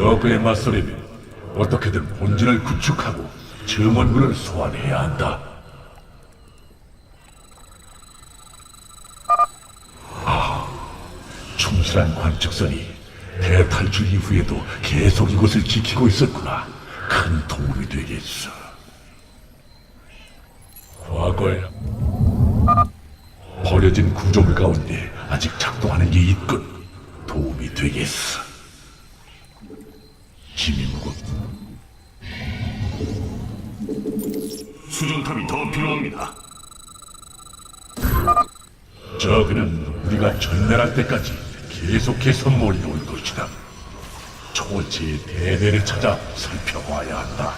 저그에 맞서려면 어떻게든 본진을 구축하고 증원군을 소환해야 한다. 아, 충실한 관측선이 대탈출 이후에도 계속 이곳을 지키고 있었구나. 큰 도움이 되겠어. 과거에 버려진 구조물 가운데 아직 작동하는 게 있군. 도움이 되겠어. 힘이 무겁. 수정탑이 더 필요합니다. 저그는 우리가 전멸할 때까지 계속해서 몰려올 것이다. 초월체의 대대를 찾아 살펴봐야 한다.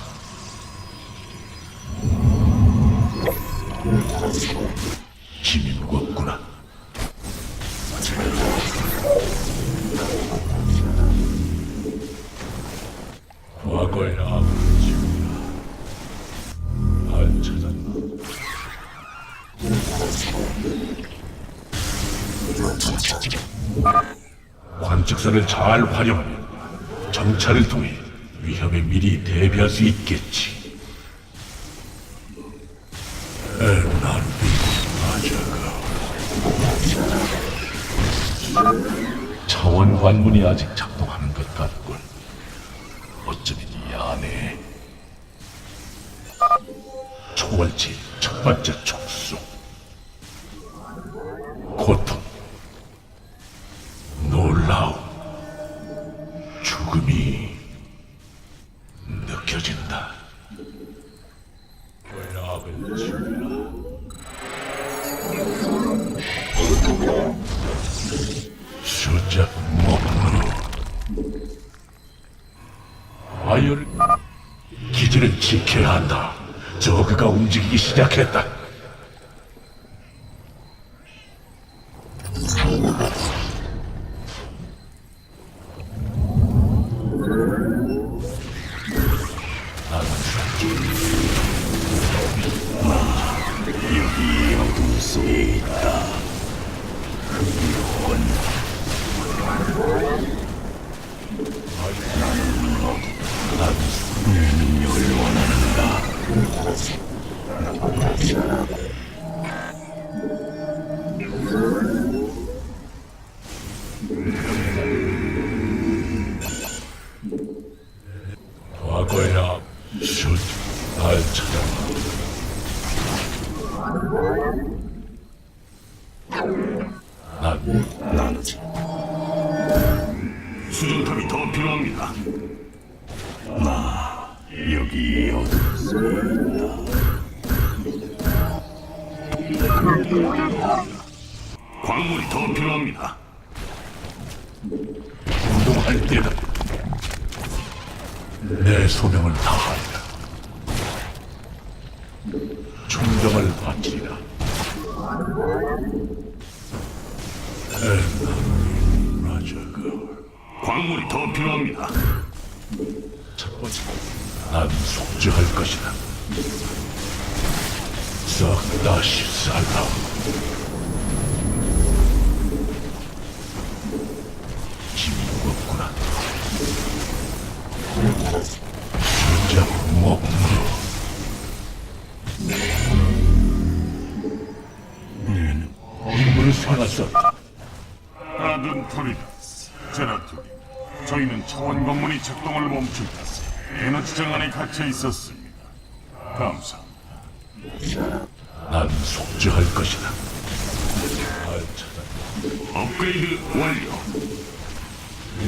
힘이 무겁구나. 과거의 아버지 지구야. 날 찾았나? 관측선을 잘 활용하면 정찰을 통해 위협에 미리 대비할 수 있겠지. 차원 관문이 아직 작동하는 것 같군. 어쩌면 이 안에. 초월체 첫 번째 촉수. 고통 아이를 기지를 지켜야 한다. 저그가 움직이기 시작했다. 여기 어둠 속에 있다. 과거의 앞, 슛, 날 찾아라. 난, 난, 수정탑이 더 필요합니다. 여기 어둠 속에 있다. 광물이 더 필요합니다. 운동할 때다. 내 소명을 다하리라. 충정을 바치리라. 광물이 더 필요합니다. 첫 번째, 난 속죄할 것이다. 싹다 씻살라. 생할 수 없다. 아든 프리다스, 제라투리, 저희는 차원 검문이 작동을 멈춘 탓에 에너지 장 안에 갇혀 있었습니다. 감사합니다. 난 속죄할 것이다. 업그레이드 완료.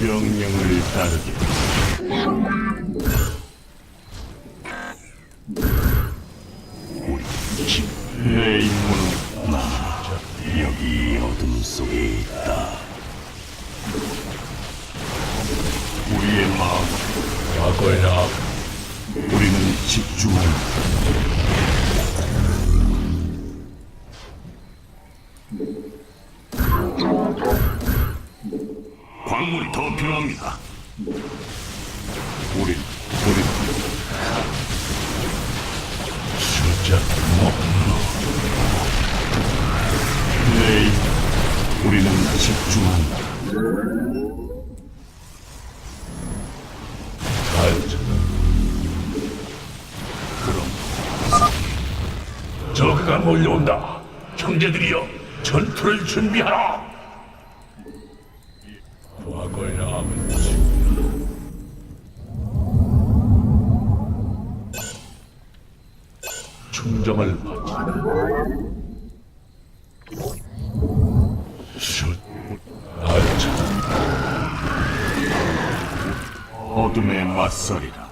명령을 따르게. 광물이 더 필요합니다. 우린 우린 수작 먹노. 네, 우리는 집중한다. 알자. 그럼 적가 몰려온다. 형제들이여 전투를 준비하라. 바치라. 슛, 알차. 어둠에 맞서리라.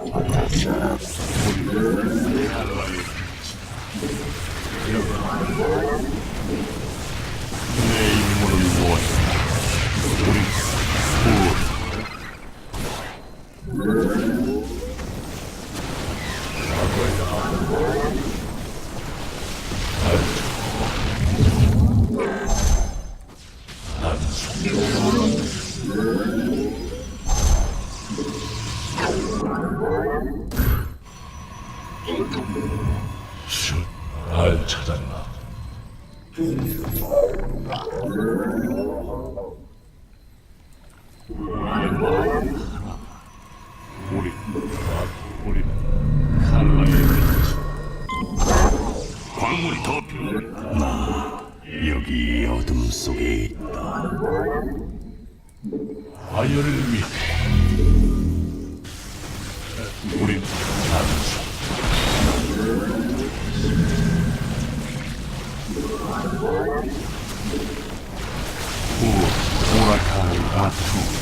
내 임무를 무엇이다. 우리 구 우리 우리는 칼라의 빛. 광물이 더 필요합니다. 여기 어둠 속에 있다. 아이어를 위해 우리 오 오라카의 찾았나?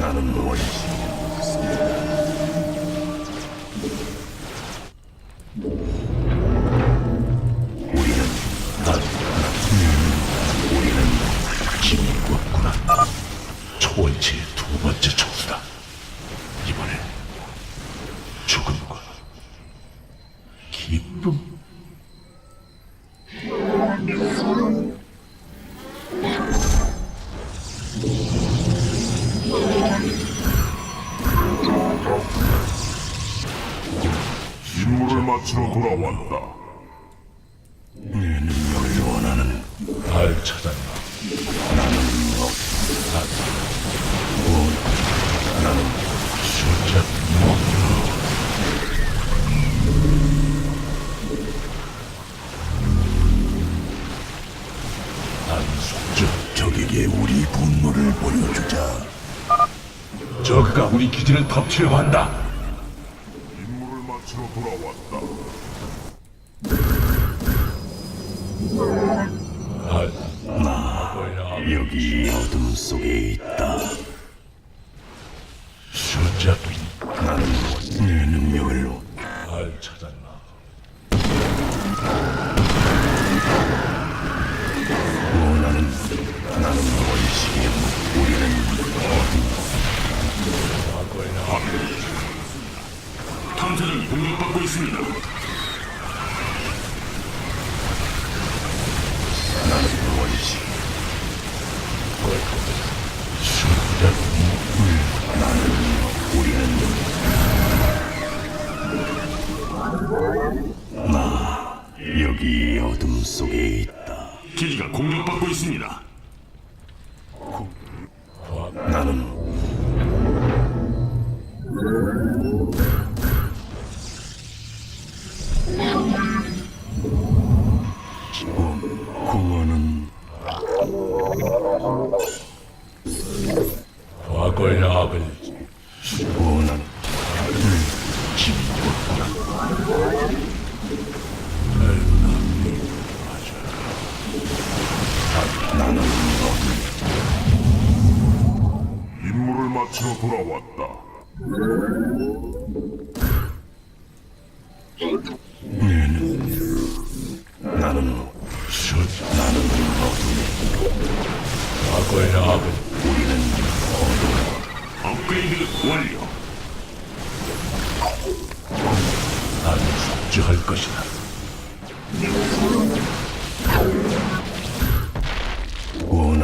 나는 원시. 힘이 없구나. 초원체의 두 번째 촉수다. 임무를 마치러 돌아왔다. 내 능력을 원하는 날 찾았나? 나는 숫자 뭐? 난 속적 적에게 우리 분노를 보여주자. 저그가 우리 기지를 덮치려 한다. 마치러 돌아왔다. 나 여기 어둠 속에 있다. 숫자 나는 내 능력을 날 찾았나? 탐사는 공격받고 있습니다. 구- 구원은 과거의 악을 원하는 임무를 마치러 돌아왔다.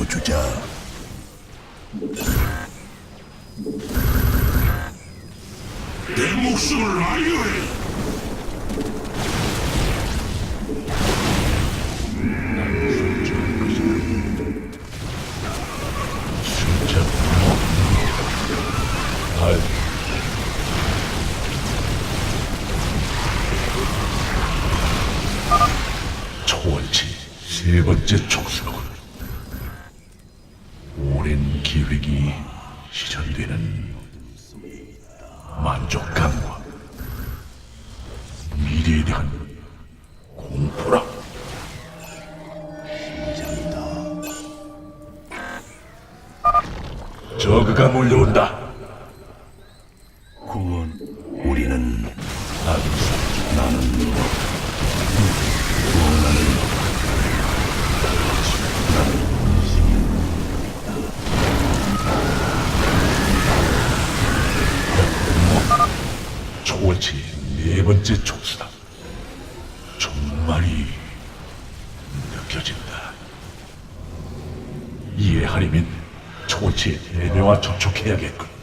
보여주자. 내 목숨을 아유해 진짜 알 초월치 세 번째 촉수로 기획이 실현되는 만족감과 미래에 대한 공포라. 저그가 몰려온다. 공원 우리는 아기사 나는 번째 촉수다. 정말이 느껴진다. 이해하려면 초월치의 대명와 접촉해야겠군.